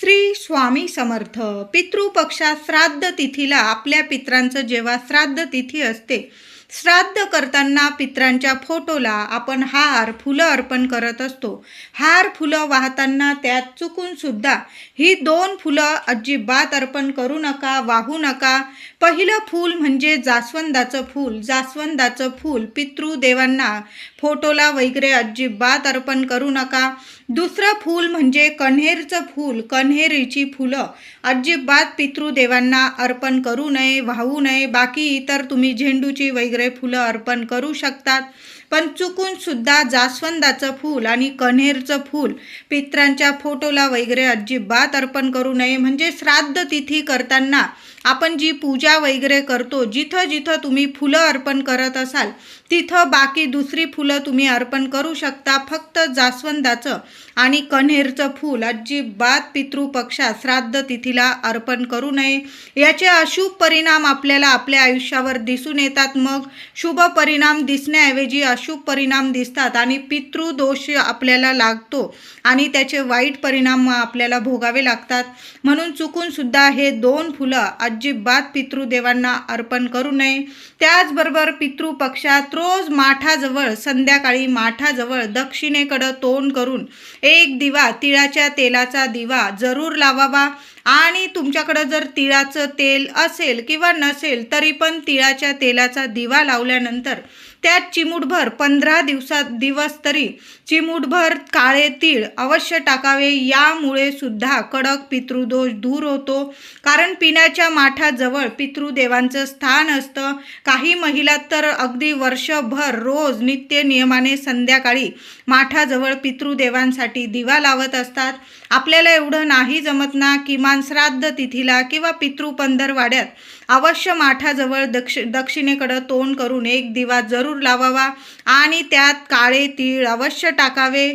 श्री स्वामी समर्थ. पितृपक्षात श्राद्ध तिथीला आपल्या पित्रांचं जेव्हा श्राद्ध तिथी असते श्राद्ध करताना पित्रांच्या फोटोला आपण हार फुलं अर्पण करत असतो. हार फुलं वाहताना त्यात चुकूनसुद्धा ही दोन फुलं अजिबात अर्पण करू नका वाहू नका. पहिलं फूल म्हणजे जास्वंदाचं फूल. जास्वंदाचं फूल पितृदेवांना फोटोला वगैरे अजिबात अर्पण करू नका. दुसरं फूल म्हणजे कण्हेरचं फूल. कण्हेरीची फुलं अजिबात पितृदेवांना अर्पण करू नये वाहू नये. बाकी इतर तुम्ही झेंडूची वगैरे फुलं अर्पण करू शकतात. पण चुकून सुद्धा जास्वंदाचं फूल आणि कण्हेरचं फूल पित्रांच्या फोटोला वगैरे अजिबात अर्पण करू नये. म्हणजे श्राद्ध तिथी करताना आपण जी पूजा वगैरे करतो जिथं जिथं तुम्ही फुलं अर्पण करत असाल तिथं बाकी दुसरी फुलं तुम्ही अर्पण करू शकता. फक्त जास्वंदाचं आणि कण्हेरचं फूल अजिबात पितृपक्षात श्राद्ध तिथीला अर्पण करू नये. याचे अशुभ परिणाम आपल्याला आपल्या आयुष्यावर दिसून येतात. मग शुभ परिणाम दिसण्याऐवजी अशुभ परिणाम दिसतात आणि पितृदोष आपल्याला लागतो आणि त्याचे वाईट परिणाम आपल्याला भोगावे लागतात. म्हणून चुकूनसुद्धा हे दोन फुलं अजिबात पितृदेवांना अर्पण करू नये. त्याचबरोबर पितृपक्षात रोज माठाजवळ संध्याकाळी माठाजवळ दक्षिणेकडं तोंड करून एक दिवा तिळाच्या तेलाचा दिवा जरूर लावावा. आणि तुमच्याकडं जर तिळाचं तेल असेल किंवा नसेल तरी पण तिळाच्या तेलाचा दिवा लावल्यानंतर त्यात चिमूटभर पंधरा दिवसात दिवस तरी चिमूटभर काळे तीळ अवश्य टाकावे. यामुळे सुद्धा कडक पितृदोष दूर होतो. कारण पिण्याच्या माठाजवळ पितृदेवांचं स्थान असतं. काही महिला तर अगदी वर्षभर रोज नित्य नियमाने संध्याकाळी माठाजवळ पितृदेवांसाठी दिवा लावत असतात. आपल्याला एवढं नाही जमत ना किमान श्राद्ध तिथीला किंवा पितृपंधरवाड्यात अवश्य माठाजवळ दक्ष दक्षिणेकडं तोंड करून एक दिवा जरूर लावावा आणि त्यात काळे तीळ अवश्य टाकावे.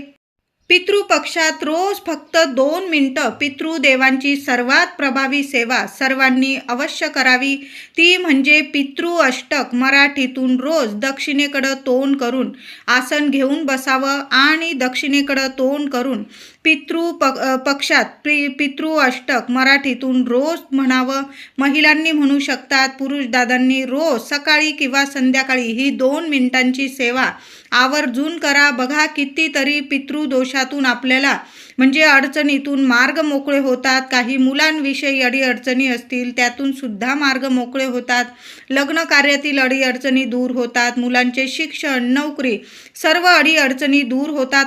पितृपक्षात रोज फक्त दोन मिनटं पितृदेवांची सर्वात प्रभावी सेवा सर्वांनी अवश्य करावी. ती म्हणजे पितृ अष्टक मराठीतून रोज दक्षिणेकडं तोंड करून आसन घेऊन बसावं आणि दक्षिणेकडं तोंड करून पितृ प पक्षात पि पितृ अष्टक मराठीतून रोज म्हणावं. महिलांनी म्हणू शकतात पुरुष दादांनी रोज सकाळी किंवा संध्याकाळी ही दोन मिनिटांची सेवा आवर्जून करा. बघा कितीतरी पितृदोषातून आपल्याला म्हणजे अडचणीतून मार्ग मोकळे होतात. काही मुलांविषयी अडीअडचणी असतील त्यातून सुद्धा मार्ग मोकळे होतात. लग्न कार्यातील अडीअडचणी दूर होतात. मुलांचे शिक्षण नोकरी सर्व अडीअडचणी दूर होतात.